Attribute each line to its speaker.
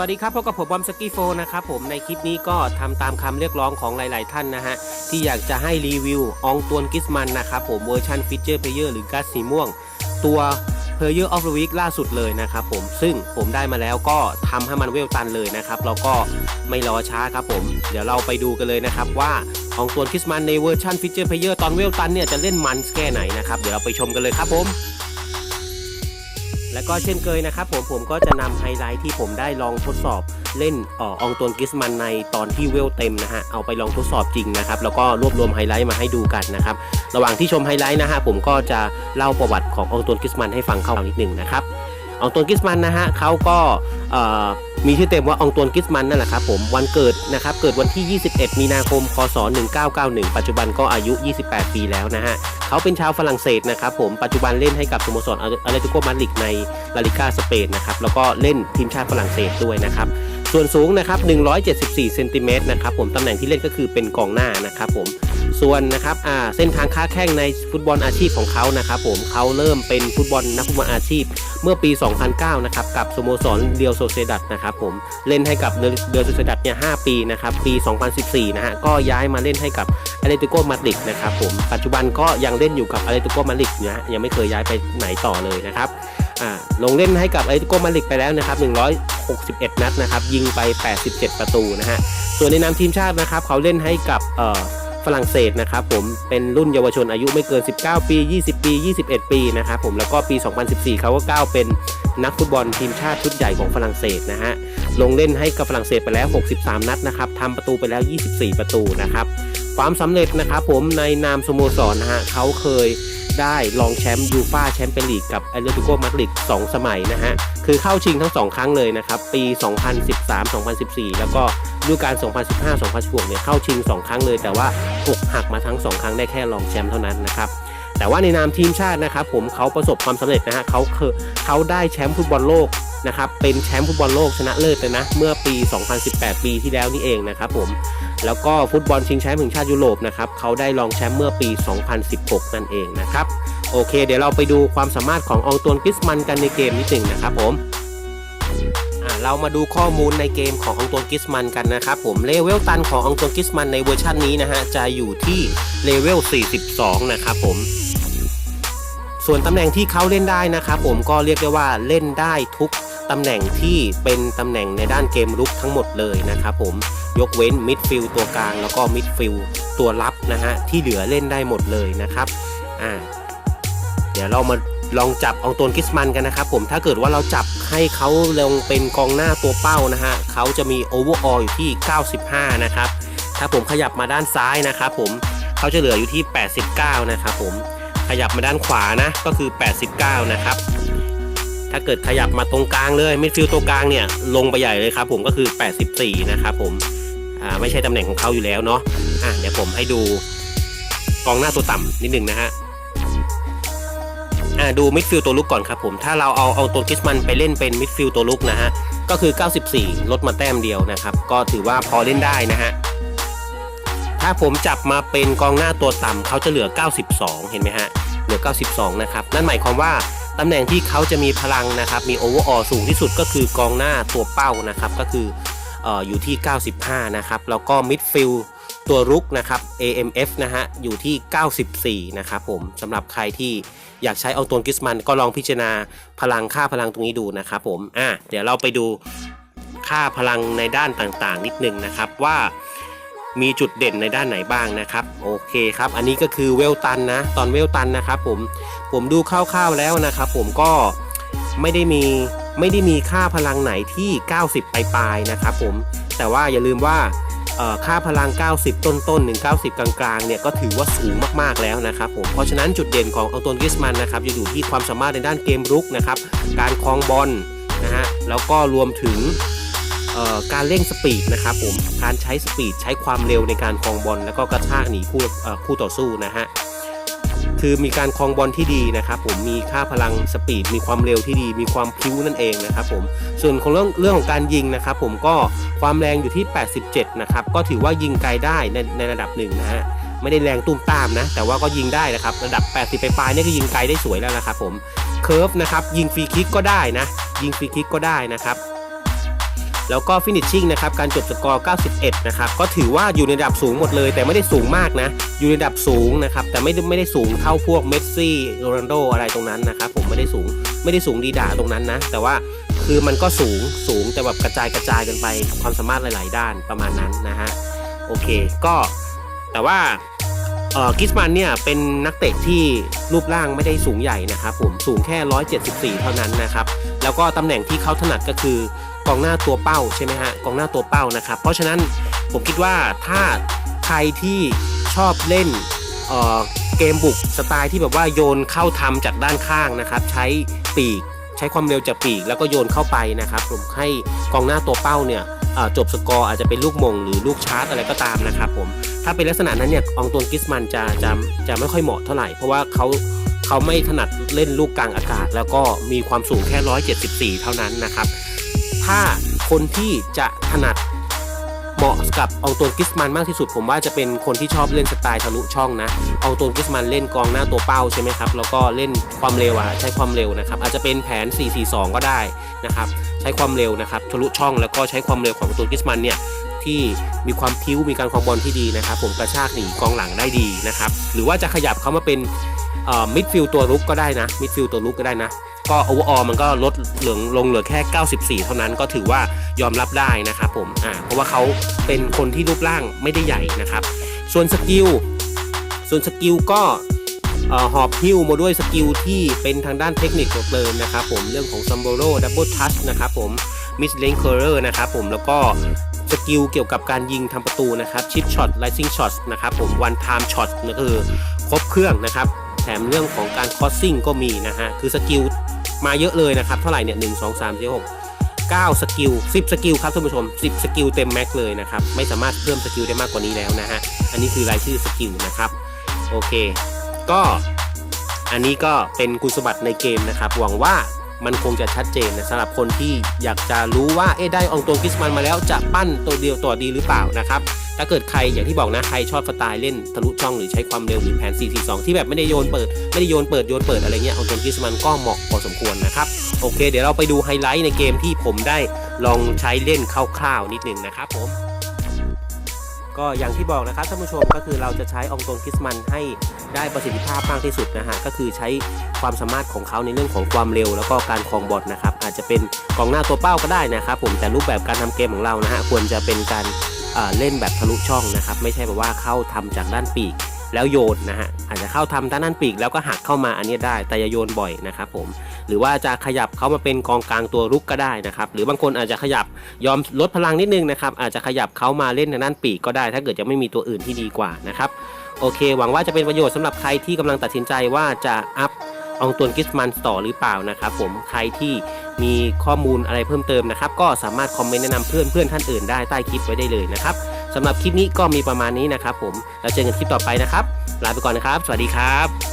Speaker 1: วัสดีครับพบกับผมบอมสกี้โฟนะครับผมในคลิปนี้ก็ทำตามคำเรียกร้องของหลาย ๆ ท่านนะฮะ ที่อยากจะให้รีวิวอองตวนกิสมันนะครับผมเวอร์ชันฟิเจอร์เพลเยอร์หรือกัสสีม่วง ตัวเพลเยอร์ออฟเดอะวีคล่าสุดเลยนะครับผมซึ่งผมได้มาแล้วก็ทำให้มันเวลตันเลยนะครับเราก็ไม่รอช้าครับผม เดี๋ยวเราไปดูกันเลยนะครับว่าอองตวนกิสมันในเวอร์ชันฟิเจอร์เพลเยอร์ตอนเวลตันเนี่ยจะเล่นมันแค่ไหนนะครับเดี๋ยวเราไปชมกันเลยครับผม ก็เช่นเคยนะครับผมผมก็จะนำไฮไลท์ที่ผมได้ลองทดสอบเล่นอออองตวนกิสมันในตอนที่เวลเต็มนะฮะเอาไปลองทดสอบจริงนะครับแล้วก็รวบรวมไฮไลท์มาให้ดูกันนะครับระหว่างที่ชมไฮไลท์นะฮะผมก็จะเล่าประวัติของอองตวนกิสมันให้ฟังเข้านิดหนึ่งนะครับ อองตวนกิสมันนะฮะเขาก็มีชื่อเต็มว่าอองตวนกิสมันนั่นแหละครับผมวันเกิดนะครับเกิดวันที่ 21 มีนาคม คศ 1991 ปัจจุบันก็อายุ 28 ปีแล้วนะฮะเขาเป็นชาวฝรั่งเศสนะครับผมปัจจุบันเล่นให้กับสโมสรอาเลติโกมาดริดในลาลิก้าสเปนนะครับแล้วก็เล่นทีมชาติฝรั่งเศสด้วยนะครับ ส่วนสูงนะครับ174เซนติเมตรนะครับผมตำแหน่งที่เล่นก็คือเป็นกองหน้านะครับผมส่วนนะครับอ่าเส้นทางค้าแข่งในฟุตบอลอาชีพของเขานะครับผมเขาเริ่มเป็นฟุตบอลนักฟุตบอลอาชีพ เมื่อปี 2009 นะครับกับสโมสรเรียวโซเซดัตนะครับผมเล่นให้กับเรียวโซเซดัตเนี่ย5ปีนะครับปี 2014 นะฮะก็ย้ายมาเล่นให้กับอาเลติโกมาดริดนะครับผมปัจจุบันก็ยังเล่นอยู่กับอาเลติโกมาดริดนะยังไม่เคยย้ายไปไหนต่อเลยนะครับ ลงเล่นให้กับไอติโกมาดริดไปแล้วนะครับ161 นัดนะครับยิงไป 87 ประตูนะฮะส่วนในนามทีมชาตินะครับเขาเล่นให้กับฝรั่งเศสนะครับผมเป็นรุ่นเยาวชนอายุไม่เกิน 19 ปี 20 ปี 21 ปีนะครับผมแล้วก็ปี 2014 เขาก็ก้าวเป็นนักฟุตบอลทีมชาติชุดใหญ่ของฝรั่งเศสนะฮะลงเล่นให้กับฝรั่งเศสไปแล้ว 63 นัดนะครับทำประตูไปแล้ว 24 ประตูนะครับความสำเร็จนะครับผมในนามสโมสรนะฮะเขาเคย ได้รองแชมป์ยูฟ่าแชมเปี้ยนลีกกับแอตเลติโกมาดริด2สมัยนะฮะ คือเข้าชิงทั้ง 2 ครั้งเลยนะครับ ปี 2013-2014 แล้วก็ฤดูกาล2015-2016 เนี่ยเข้าชิง 2 ครั้งเลย แต่ว่าอกหักมาทั้ง 2 ครั้งได้แค่รองแชมป์เท่านั้นนะครับแต่ว่าในนามทีมชาตินะครับผมเขาประสบความสำเร็จนะฮะเขาเคยเขาได้แชมป์ฟุตบอลโลกนะครับเป็นแชมป์ฟุตบอลโลกชนะเลิศเลยนะ เมื่อปี 2018 ปีที่แล้วนี่เองนะครับผม แล้วก็ฟุตบอลชิงแชมป์แห่งชาติยุโรปนะครับเขาได้รองแชมป์เมื่อปี 2016 นั่นเองนะครับ โอเค เดี๋ยวเราไปดูความสามารถขององตวนกิสมันกันในเกมนิดหนึ่งนะครับผมอ่าเรามาดูข้อมูลในเกมขององตวนกิสมันกันนะครับผมเลเวลตันขององตวนกิสมันในเวอร์ชันนี้นะฮะจะอยู่ที่เลเวล 42 นะครับผม ส่วนตำแหน่งที่เขาเล่นได้นะครับผมก็เรียกได้ว่าเล่นได้ทุก ตำแหน่งที่เป็นตำแหน่งในด้านเกมรุกทั้งหมดเลยนะครับผมยกเว้นมิดฟิลตัวกลางแล้วก็มิดฟิลตัวรับนะฮะที่เหลือเล่นได้หมดเลยนะครับอ่าเดี๋ยวเรามาลองจับอาตัวกิสมันกันนะครับผมถ้าเกิดว่าเราจับให้เขาลงเป็นกองหน้าตัวเป้านะฮะเขาจะมีโอเวอร์ออลอยู่ที่ 95 นะครับ ถ้าผมขยับมาด้านซ้ายนะครับผมเขาจะเหลืออยู่ที่ 89 นะครับผมขยับมาด้านขวานะก็คือ 89 นะครับ ถ้าเกิดขยับมาตรงกลางเลยมิดฟิลด์ตัวกลางเนี่ยลงไปใหญ่เลยครับผมก็คือ 84 นะครับผมอ่าไม่ใช่ตำแหน่งของเขาอยู่แล้วเนาะอะเดี๋ยวผมให้ดูกองหน้าตัวต่ำนิดนึงนะฮะอ่าดูมิดฟิลด์ตัวลุกก่อนครับผมถ้าเราเอาเอาตัวกิสมันไปเล่นเป็นมิดฟิลด์ตัวลุกนะฮะก็คือ 94 ลดมาแต้มเดียวนะครับ ก็ถือว่าพอเล่นได้นะฮะถ้าผมจับมาเป็นกองหน้าตัวต่ำเขาจะเหลือ 92 เห็นไหมฮะ เหลือ 92 นะครับ นั่นหมายความว่าตำแหน่งที่เขาจะมีพลังนะครับ มีโอเวอร์ออสูงที่สุดก็คือกองหน้าตัวเป้านะครับ ก็คืออออยู่ที่ 95 นะครับ แล้วก็มิดฟิลตัวรุกนะครับ AMF นะฮะ อยู่ที่ 94 นะครับผมสำหรับใครที่อยากใช้เอาตัวกิสมันก็ลองพิจารณาพลังค่าพลังตรงนี้ดูนะครับผม อะ เดี๋ยวเราไปดูค่าพลังในด้านต่างๆ นิดนึงนะครับว่า มีจุดเด่นในด้านไหนบ้างนะครับ โอเคครับ อันนี้ก็คือเวลตันนะ ตอนเวลตันนะครับผมผมดูคร่าวๆแล้วนะครับผมก็ไม่ได้มีไม่ได้มีค่าพลังไหนที่ 90 ปลายๆนะครับผมแต่ว่าอย่าลืมว่าค่าพลัง 90 ต้นๆถึง90 กลางๆ เนี่ยก็ถือว่าสูงมากๆแล้วนะครับผม เพราะฉะนั้นจุดเด่นของอัลตนกิสมันนะครับจะอยู่ที่ความสามารถในด้านเกมรุกนะครับ การคลองบอลนะฮะ แล้วก็รวมถึง การเร่งสปีดนะครับผมการใช้สปีดใช้ความเร็วในการคลองบอลแล้วก็กระชากหนีคู่คู่ต่อสู้นะฮะคือมีการคลองบอลที่ดีนะครับผมมีค่าพลังสปีดมีความเร็วที่ดี มีความพิ้วนั่นเองนะครับผมส่วนของเรื่องเรื่องของการยิงนะครับผมก็ความแรงอยู่ที่ 87 นะครับก็ถือว่ายิงไกลได้ในในระดับหนึ่งนะฮะไม่ได้แรงตุ้มตามนะ แต่ว่าก็ยิงได้นะครับ ระดับ 80 ไปปลายนี่ก็ยิงไกลได้สวยแล้วนะครับผมเคิร์ฟนะครับยิงฟรีคิกก็ได้นะ ยิงฟรีคิกก็ได้นะครับ แล้วก็ฟินิชชิ่งนะครับการจบสกอร์ 91 นะครับก็ถือว่าอยู่ในระดับสูงหมดเลย แต่ไม่ได้สูงมากนะ อยู่ในระดับสูงนะครับแต่ไม่ได้ไม่ได้สูงเท่าพวกเมสซี่โรนัลโดอะไรตรงนั้นนะครับผมไม่ได้สูงไม่ได้สูงดีด่าตรงนั้นนะ แต่ว่าคือมันก็สูงสูงแต่แบบกระจายกระจายกันไปความสามารถหลาย ๆ ด้านประมาณนั้นนะฮะโอเคก็แต่ว่าเอ่อกิสมันเนี่ยเป็นนักเตะที่รูปร่างไม่ได้สูงใหญ่นะครับผมสูงแค่ 174 เท่านั้นนะครับ แล้วก็ตำแหน่งที่เขาถนัดก็คือ กองหน้าตัวเป้าใช่ไหมฮะกองหน้าตัวเป้านะครับ เพราะฉะนั้นผมคิดว่าถ้าใครที่ชอบเล่นเเกมบุกสไตล์ที่แบบว่าโยนเข้าทำจากด้านข้างนะครับ ใช้ปีกใช้ความเร็วจากปีกแล้วก็โยนเข้าไปนะครับผมให้กองหน้าตัวเป้าเนี่ยจบสกอร์อาจจะเป็นลูกมง หรือลูกชาร์จอะไรก็ตามนะครับผมถ้าเป็นลักษณะนั้นเนี่ยอองตวนกิสมันจะจะจะไม่ค่อยเหมาะเท่าไหร่ เพราะว่าเขาเขาไม่ถนัดเล่นลูกกลางอากาศ แล้วก็มีความสูงแค่ 174 เท่านั้นนะครับ ถ้าคนที่จะถนัดเหมาะกับองตวนกิสมันมากที่สุด ผมว่าจะเป็นคนที่ชอบเล่นสไตล์ทะลุช่องนะองตวนกิสมันเล่นกองหน้าตัวเป้าใช่ไหมครับแล้วก็เล่นความเร็วอะใช้ความเร็วนะครับอาจจะเป็นแผน 4-4-2 ก็ได้นะครับใช้ความเร็วนะครับทะลุช่องแล้วก็ใช้ความเร็วของตัวกิสมันเนี่ย ที่มีความพิ้วมีการคองบอลที่ดีนะครับ ผมกระชากหนีกองหลังได้ดีนะครับ หรือว่าจะขยับเขามาเป็นมิดฟิลตัวรุกก็ได้นะมิดฟิลตัวรุกก็ได้นะก็โอเวอร์ออมันก็ลดเหลืองลงเหลือแค่ 94 เท่านั้นก็ถือว่ายอมรับได้นะครับผมอ่าเพราะว่าเขาเป็นคนที่รูปร่างไม่ได้ใหญ่นะครับ ส่วนสกิลส่วนสกิลก็หอบหิ้วมาด้วยสกิลที่เป็นทางด้านเทคนิคเดิมนะครับผมเรื่องของซัมโบโรดับเบิลทัชนะครับผมมิสเลนเคอร์เรอร์นะครับผมแล้วก็ สกิลเกี่ยวกับการยิงทำประตูนะครับชิปช็อตไลซิ่งช็อตนะครับผมวันไทม์ช็อตนะคือครบเครื่องนะครับแถมเรื่องของการคอสซิ่งก็มีนะฮะคือสกิลมาเยอะเลยนะครับเท่าไหร่เนี่ยหนึ่งสองสามสี่หกเก้าสกิลสิบสกิลครับท่านผู้ชมสิบสกิลเต็มแม็กเลยนะครับไม่สามารถเพิ่มสกิลได้มากกว่านี้แล้วนะฮะอันนี้คือรายชื่อสกิลนะครับโอเค ก็อันนี้ก็เป็นคุณสมบัติในเกมนะครับหวังว่า มันคงจะชัดเจนนะสำหรับคนที่อยากจะรู้ว่าเอ๊ะได้องตรงกิสมันมาแล้วจะปั้นตัวเดียวตัวดีหรือเปล่านะครับถ้าเกิดใครอย่างที่บอกนะใครชอบสไตล์เล่นทะลุช่องหรือใช้ความเร็วหรือแผน 4-4-2 ที่แบบไม่ได้โยนเปิด ไม่ได้โยนเปิดโยนเปิดอะไรเงี้ยองตัวกิสมันก็เหมาะพอสมควรนะครับโอเค เดี๋ยวเราไปดูไฮไลท์ในเกมที่ผมได้ลองใช้เล่นคร่าวๆนิดนึงนะครับผม ก็อย่างที่บอกนะครับท่านผู้ชมก็คือเราจะใช้องตวนกิสมันให้ได้ประสิทธิภาพมากที่สุดนะฮะก็คือใช้ความสามารถของเขาในเรื่องของความเร็ว แล้วก็การครองบอลนะครับอาจจะเป็นกองหน้าตัวเป้าก็ได้นะครับผมแต่รูปแบบการทำเกมของเรานะฮะควรจะเป็นการอ่าเล่นแบบทะลุช่องนะครับไม่ใช่แบบว่าเข้าทำจากด้านปีกแล้วโยนนะฮะอาจจะเข้าทำด้านปีกแล้วก็หักเข้ามาอันนี้ได้แต่อย่าโยนบ่อยนะครับผม หรือว่าจะขยับเขามาเป็นกองกลางตัวรุกก็ได้นะครับหรือบางคนอาจจะขยับยอมลดพลังนิดนึงนะครับอาจจะขยับเขามาเล่นทางด้านปีกก็ได้ ถ้าเกิดยังไม่มีตัวอื่นที่ดีกว่านะครับโอเค หวังว่าจะเป็นประโยชน์สำหรับใครที่กำลังตัดสินใจว่าจะอัพองตวนกิสมันต่อหรือเปล่านะครับผมใครที่มีข้อมูลอะไรเพิ่มเติมนะครับ ก็สามารถคอมเมนต์แนะนำเพื่อนเพื่อนท่านอื่นได้ใต้คลิปไว้ได้เลยนะครับสำหรับคลิปนี้ก็มีประมาณนี้นะครับผมแล้วเจอกันคลิปต่อไปนะครับลาไปก่อนนะครับ สวัสดีครับ